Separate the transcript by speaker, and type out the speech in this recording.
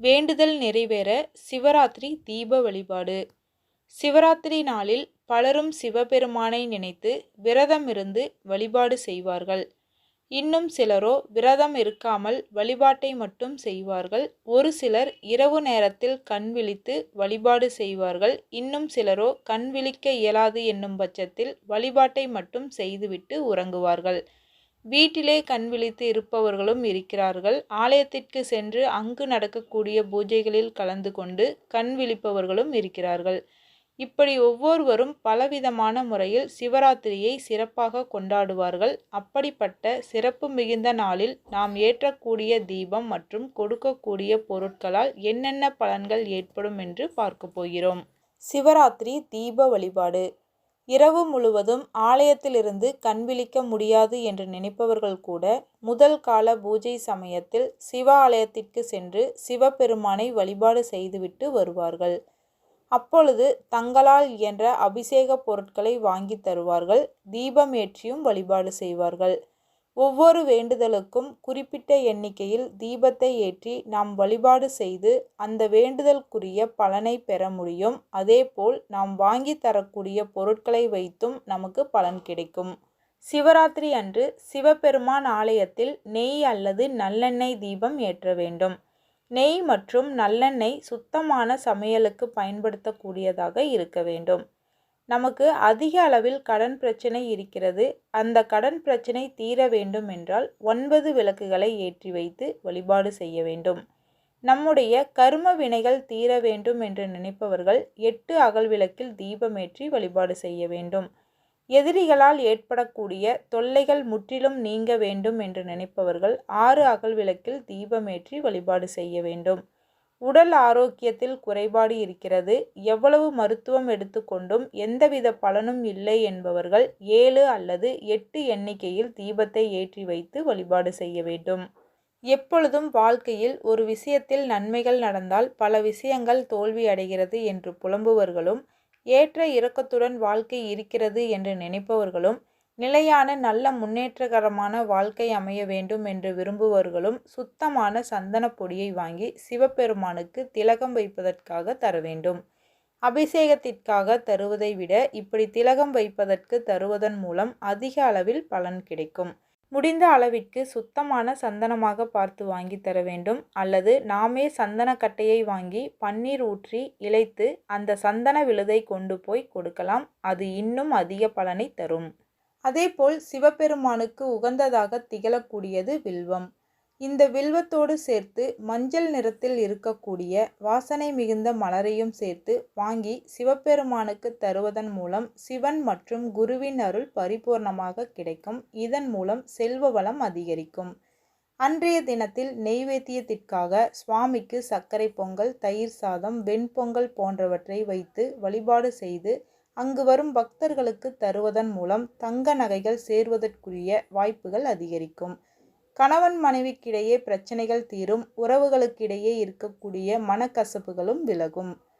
Speaker 1: வேண்டுதல் நிறைவேற சிவராத்திரி தீப வழிபாடு. சிவராத்திரி நாளில் பலரும் சிவபெருமானை நினைத்து விரதம் இருந்து வழிபாடு செய்வார்கள். இன்னும் சிலரோ விரதம் இருக்காமல் வழிபாட்டை மட்டும் செய்வார்கள். ஒரு சிலர் இரவு நேரத்தில் கண் விழித்து வழிபாடு செய்வார்கள். இன்னும் சிலரோ கண் விழிக்க இயலாது என்னும் பட்சத்தில் வழிபாட்டை மட்டும் செய்துவிட்டு உறங்குவார்கள். வீட்டிலே கண் விழித்து இருப்பவர்களும் இருக்கிறார்கள். ஆலயத்திற்கு சென்று அங்கு நடக்கக்கூடிய பூஜைகளில் கலந்து கொண்டு கண் விழிப்பவர்களும் இருக்கிறார்கள். இப்படி ஒவ்வொருவரும் பலவிதமான முறையில் சிவராத்திரியை சிறப்பாக கொண்டாடுவார்கள். அப்படிப்பட்ட சிறப்பு மிகுந்த நாளில் நாம் ஏற்றக்கூடிய தீபம் மற்றும் கொடுக்கக்கூடிய பொருட்களால் என்னென்ன பலன்கள் ஏற்படும் என்று பார்க்க போகிறோம். சிவராத்திரி தீப வழிபாடு. இரவு முழுவதும் ஆலயத்திலிருந்து கண்விழிக்க முடியாது என்று நினைப்பவர்கள் கூட முதல் கால பூஜை சமயத்தில் சிவ ஆலயத்திற்கு சென்று சிவபெருமானை வழிபாடு செய்துவிட்டு வருவார்கள். அப்பொழுது தங்களால் இயன்ற அபிஷேக பொருட்களை வாங்கி தருவார்கள். தீபம் ஏற்றியும் வழிபாடு செய்வார்கள். ஒவ்வொரு வேண்டுதலுக்கும் குறிப்பிட்ட எண்ணிக்கையில் தீபத்தை ஏற்றி நாம் வழிபாடு செய்து அந்த வேண்டுதலுக்குரிய பலனை பெற முடியும். அதேபோல் நாம் வாங்கி தரக்கூடிய பொருட்களை வைத்தும் நமக்கு பலன் கிடைக்கும். சிவராத்திரி அன்று சிவபெருமான் ஆலயத்தில் நெய் அல்லது நல்லெண்ணெய் தீபம் ஏற்ற வேண்டும். நெய் மற்றும் நல்லெண்ணெய் சுத்தமான சமையலுக்கு பயன்படுத்தக்கூடியதாக இருக்க வேண்டும். நமக்கு அதிக அளவில் கடன் பிரச்சனை இருக்கிறது. அந்த கடன் பிரச்சனை தீர வேண்டும் என்றால் ஒன்பது விளக்குகளை ஏற்றி வைத்து வழிபாடு செய்ய வேண்டும். நம்முடைய கர்ம வினைகள் தீர வேண்டும் என்று நினைப்பவர்கள் எட்டு அகல் விளக்கில் தீபமேற்றி வழிபாடு செய்ய வேண்டும். எதிரிகளால் ஏற்படக்கூடிய தொல்லைகள் முற்றிலும் நீங்க வேண்டும் என்று நினைப்பவர்கள் ஆறு அகல் விளக்கில் தீபமேற்றி வழிபாடு செய்ய வேண்டும். உடல் ஆரோக்கியத்தில் குறைபாடு இருக்கிறது. எவ்வளவு மருத்துவம் எடுத்துக்கொண்டும் எந்தவித பலனும் இல்லை என்பவர்கள் ஏழு அல்லது எட்டு எண்ணிக்கையில் தீபத்தை ஏற்றி வைத்து வழிபாடு செய்ய வேண்டும். எப்பொழுதும் வாழ்க்கையில் ஒரு விஷயத்தில் நன்மைகள் நடந்தால் பல விஷயங்கள் தோல்வி அடைகிறது என்று புலம்புவர்களும் ஏற்ற இறக்கத்துடன் வாழ்க்கை இருக்கிறது என்று நினைப்பவர்களும் நிலையான நல்ல முன்னேற்றகரமான வாழ்க்கை அமைய வேண்டும் என்று விரும்புபவர்களும் சுத்தமான சந்தன பொடியை வாங்கி சிவபெருமானுக்கு திலகம் வைப்பதற்காக தர வேண்டும். அபிஷேகத்திற்காக தருவதை விட இப்படி திலகம் வைப்பதற்கு தருவதன் மூலம் அதிக அளவில் பலன் கிடைக்கும். முடிந்த அளவிற்கு சுத்தமான சந்தனமாக பார்த்து வாங்கி தர வேண்டும். அல்லது நாமே சந்தனக்கட்டையை வாங்கி பன்னீர் ஊற்றி இழைத்து அந்த சந்தன விழுதை கொண்டு போய் கொடுக்கலாம். அது இன்னும் அதிக பலனை தரும். அதேபோல் சிவபெருமானுக்கு உகந்ததாக திகழக்கூடியது வில்வம். இந்த வில்வத்தோடு சேர்த்து மஞ்சள் நிறத்தில் இருக்கக்கூடிய வாசனை மிகுந்த மலரையும் சேர்த்து வாங்கி சிவபெருமானுக்கு தருவதன் மூலம் சிவன் மற்றும் குருவின் அருள் பரிபூர்ணமாக கிடைக்கும். இதன் மூலம் செல்வ வளம் அதிகரிக்கும். அன்றைய தினத்தில் நெய்வேத்தியத்திற்காக சுவாமிக்கு சர்க்கரை பொங்கல் தயிர் சாதம் வெண்பொங்கல் போன்றவற்றை வைத்து வழிபாடு செய்து அங்கு வரும் பக்தர்களுக்கு தருவதன் மூலம் தங்க நகைகள் சேர்வதற்குரிய வாய்ப்புகள் அதிகரிக்கும். கணவன் மனைவிக்கிடையே பிரச்சனைகள் தீரும் உறவுகளுக்கிடையே இருக்கக்கூடிய மனக்கசப்புகளும் விலகும்.